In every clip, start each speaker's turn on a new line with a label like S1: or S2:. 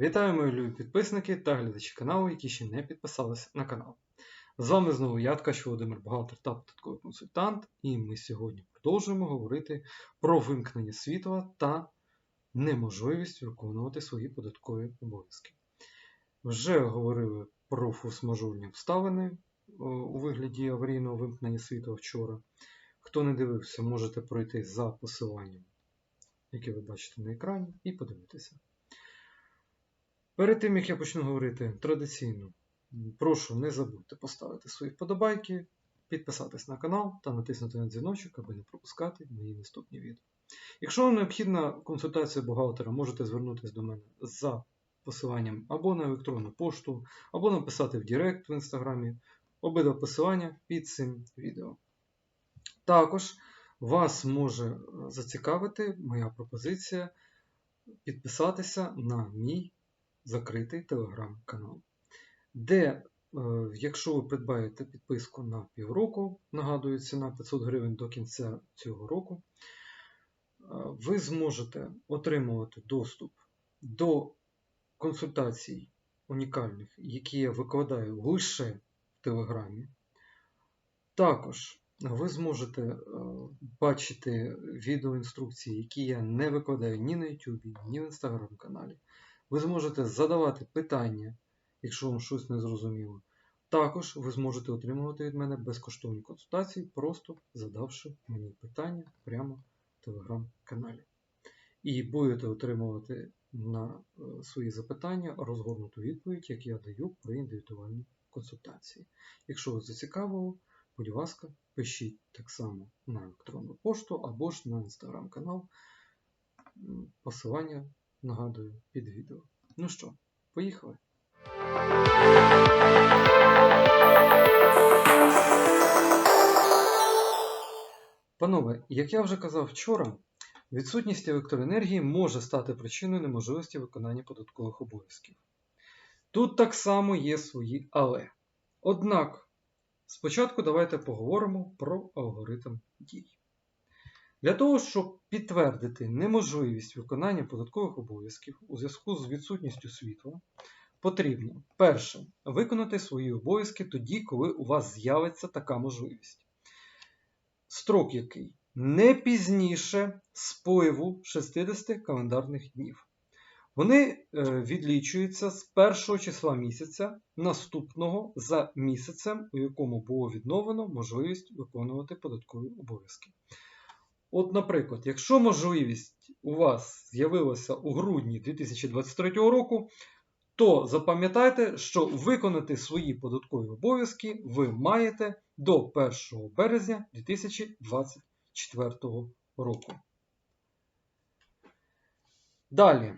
S1: Вітаю мої любі підписники та глядачі каналу, які ще не підписалися на канал. З вами знову я, Ткач Володимир Бухгалтер та податковий консультант, і ми сьогодні продовжуємо говорити про вимкнення світла та неможливість виконувати свої податкові обов'язки. Вже говорили про форс-мажорні обставини у вигляді аварійного вимкнення світла вчора. Хто не дивився, можете пройти за посиланням, яке ви бачите на екрані, і подивитися. Перед тим, як я почну говорити традиційно, прошу не забудьте поставити свої вподобайки, підписатись на канал та натиснути на дзвіночок, аби не пропускати мої наступні відео. Якщо вам необхідна консультація бухгалтера, можете звернутися до мене за посиланням або на електронну пошту, або написати в Директ в інстаграмі. Обидва посилання під цим відео. Також вас може зацікавити моя пропозиція підписатися на мій закритий телеграм-канал, де, е, якщо ви придбаєте підписку на півроку, нагадую, ціна 500 гривень до кінця цього року, е, ви зможете отримувати доступ до консультацій унікальних, які я викладаю лише в Телеграмі. Також ви зможете е, бачити відеоінструкції, які я не викладаю ні на YouTube, ні в Instagram каналі. Ви зможете задавати питання, якщо вам щось не зрозуміло. Також ви зможете отримувати від мене безкоштовні консультації, просто задавши мені питання прямо в телеграм-каналі. І будете отримувати на е, свої запитання розгорнуту відповідь, як я даю при індивідуальній консультації. Якщо вас зацікавило, будь ласка, пишіть так само на електронну пошту або ж на інстаграм-канал. Посилання нагадую під відео. Ну що, поїхали. Панове, як я вже казав вчора, відсутність електроенергії може стати причиною неможливості виконання податкових обов'язків. Тут так само є свої але. Однак, спочатку давайте поговоримо про алгоритм дій. Для того, щоб підтвердити неможливість виконання податкових обов'язків у зв'язку з відсутністю світла, потрібно перше виконати свої обов'язки тоді, коли у вас з'явиться така можливість. Строк який не пізніше спливу 60 календарних днів. Вони відлічуються з першого числа місяця наступного за місяцем, у якому було відновлено можливість виконувати податкові обов'язки. От, наприклад, якщо можливість у вас з'явилася у грудні 2023 року, то запам'ятайте, що виконати свої податкові обов'язки ви маєте до 1 березня 2024 року. Далі.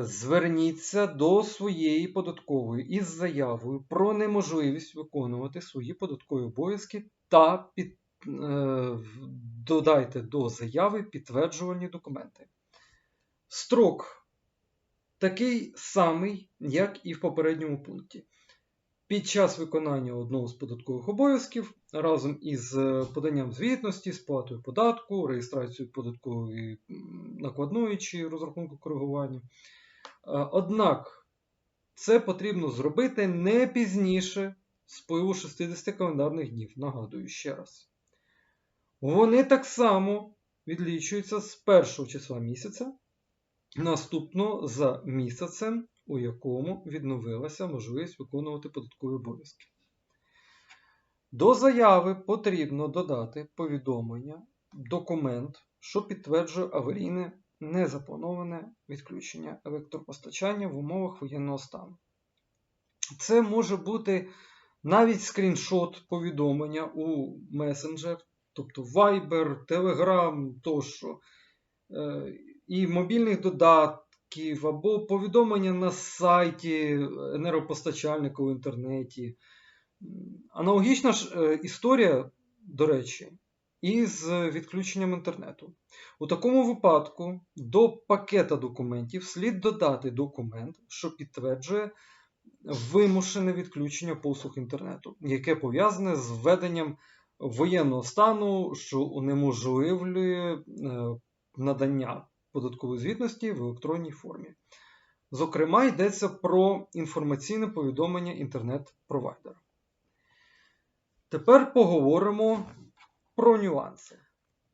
S1: Зверніться до своєї податкової із заявою про неможливість виконувати свої податкові обов'язки та під додайте до заяви підтверджувальні документи. Строк такий самий, як і в попередньому пункті. Під час виконання одного з податкових обов'язків разом із поданням звітності, сплатою податку, реєстрацією податкової накладної чи розрахунку коригування. Однак це потрібно зробити не пізніше спливу 60 календарних днів. Нагадую ще раз. Вони так само відлічуються з першого числа місяця, наступно за місяцем, у якому відновилася можливість виконувати податкові обов'язки. До заяви потрібно додати повідомлення, документ, що підтверджує аварійне незаплановане відключення електропостачання в умовах воєнного стану. Це може бути навіть скріншот повідомлення у месенджер тобто Viber, Telegram тощо, і мобільних додатків, або повідомлення на сайті енергопостачальника в інтернеті. Аналогічна ж історія, до речі, із відключенням інтернету. У такому випадку до пакета документів слід додати документ, що підтверджує вимушене відключення послуг інтернету, яке пов'язане з введенням воєнного стану, що унеможливлює надання податкової звітності в електронній формі. Зокрема, йдеться про інформаційне повідомлення інтернет-провайдера. Тепер поговоримо про нюанси.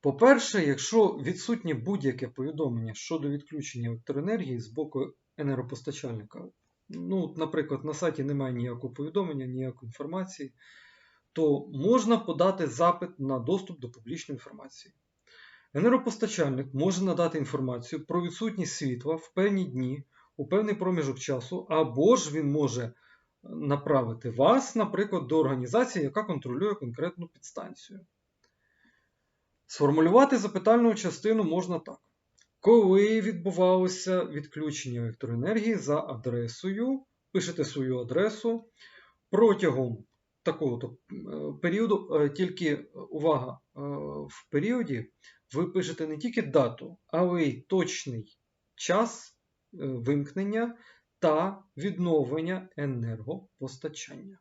S1: По-перше, якщо відсутнє будь-яке повідомлення щодо відключення електроенергії з боку енергопостачальника, ну, наприклад, на сайті немає ніякого повідомлення, ніякої інформації, то можна подати запит на доступ до публічної інформації. Енергопостачальник може надати інформацію про відсутність світла в певні дні, у певний проміжок часу, або ж він може направити вас, наприклад, до організації, яка контролює конкретну підстанцію. Сформулювати запитальну частину можна так. Коли відбувалося відключення електроенергії за адресою, пишете свою адресу протягом такого періоду, тільки увага, в періоді ви пишете не тільки дату, але й точний час вимкнення та відновлення енергопостачання.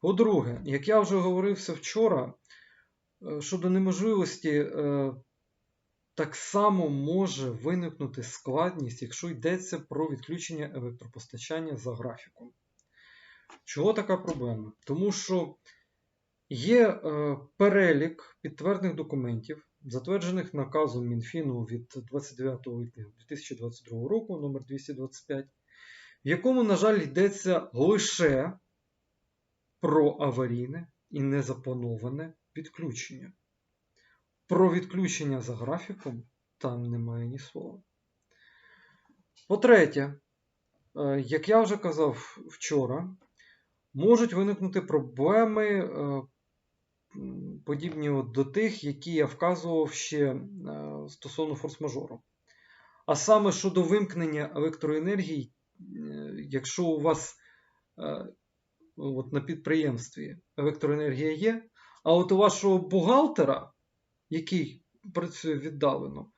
S1: По-друге, як я вже говорився вчора, щодо неможливості так само може виникнути складність, якщо йдеться про відключення електропостачання за графіком. Чого така проблема? Тому що є е, перелік підтверджених документів, затверджених наказом Мінфіну від 29 липня 2022 року номер 225 в якому, на жаль, йдеться лише про аварійне і незаплановане відключення. Про відключення за графіком там немає ні слова. По-третє, е, як я вже казав вчора, можуть виникнути проблеми, е, подібні до тих, які я вказував ще е, стосовно форс-мажору. А саме щодо вимкнення електроенергії, якщо у вас от на підприємстві електроенергія є, а от у вашого бухгалтера який працює віддалено,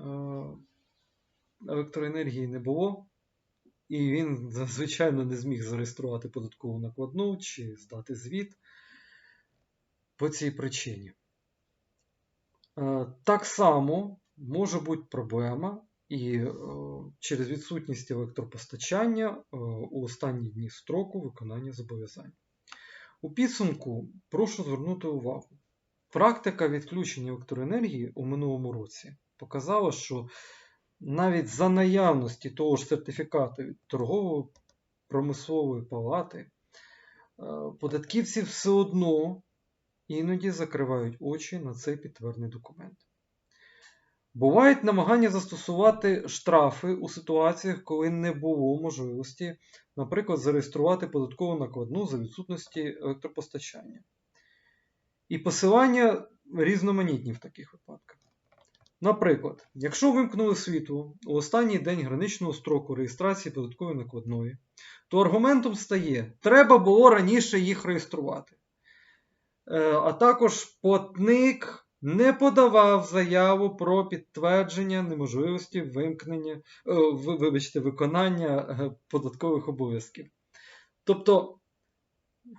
S1: е, електроенергії не було, і він, звичайно, не зміг зареєструвати податкову накладну чи здати звіт по цій причині. Е, так само може бути проблема і е, через відсутність електропостачання у останні дні строку виконання зобов'язань. У підсумку прошу звернути увагу. Практика відключення електроенергії у минулому році показала, що навіть за наявності того ж сертифікату від торгово-промислової палати е, податківці все одно іноді закривають очі на цей підтвердний документ. Бувають намагання застосувати штрафи у ситуаціях, коли не було можливості, наприклад, зареєструвати податкову накладну за відсутності електропостачання. І посилання різноманітні в таких випадках. Наприклад, якщо вимкнули світло у останній день граничного строку реєстрації податкової накладної, то аргументом стає, треба було раніше їх реєструвати. Е, а також платник не подавав заяву про підтвердження неможливості вимкнення, е, вибачте, виконання е, податкових обов'язків. Тобто,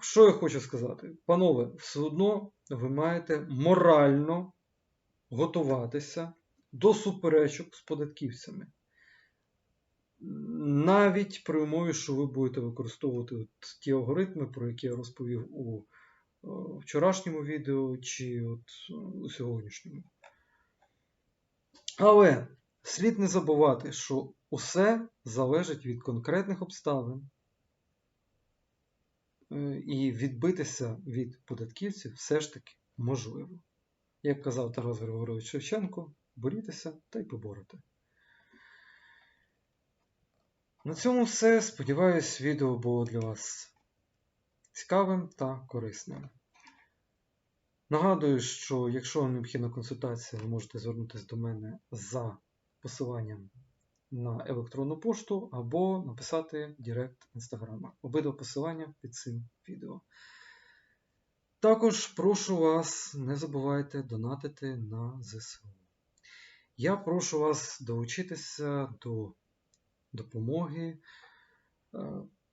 S1: що я хочу сказати? Панове, все одно ви маєте морально готуватися до суперечок з податківцями. Навіть при умові, що ви будете використовувати от ті алгоритми, про які я розповів у вчорашньому відео чи от у сьогоднішньому. Але слід не забувати, що усе залежить від конкретних обставин, Е, і відбитися від податківців все ж таки можливо. Як казав Тарас Григорович Шевченко, борітеся та й поборете. На цьому все. Сподіваюсь, відео було для вас цікавим та корисним. Нагадую, що якщо вам необхідна консультація, ви можете звернутися до мене за посиланням на електронну пошту або написати Директ Інстаграма. Обидва посилання під цим відео. Також прошу вас, не забувайте донатити на ЗСУ. Я прошу вас долучитися до допомоги е,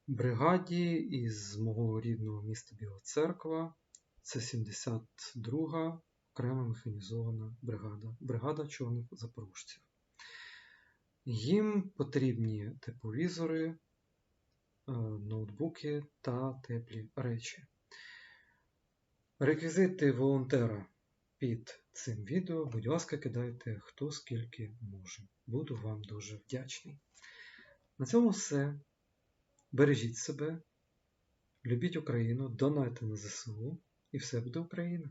S1: бригаді із мого рідного міста Біла Церква. Це 72-га окрема механізована бригада, бригада чорних запорожців. Їм потрібні тепловізори, е, ноутбуки та теплі речі. Реквізити волонтера під цим відео, будь ласка, кидайте хто скільки може. Буду вам дуже вдячний. На цьому все. Бережіть себе, любіть Україну, донайте на ЗСУ, і все буде Україна.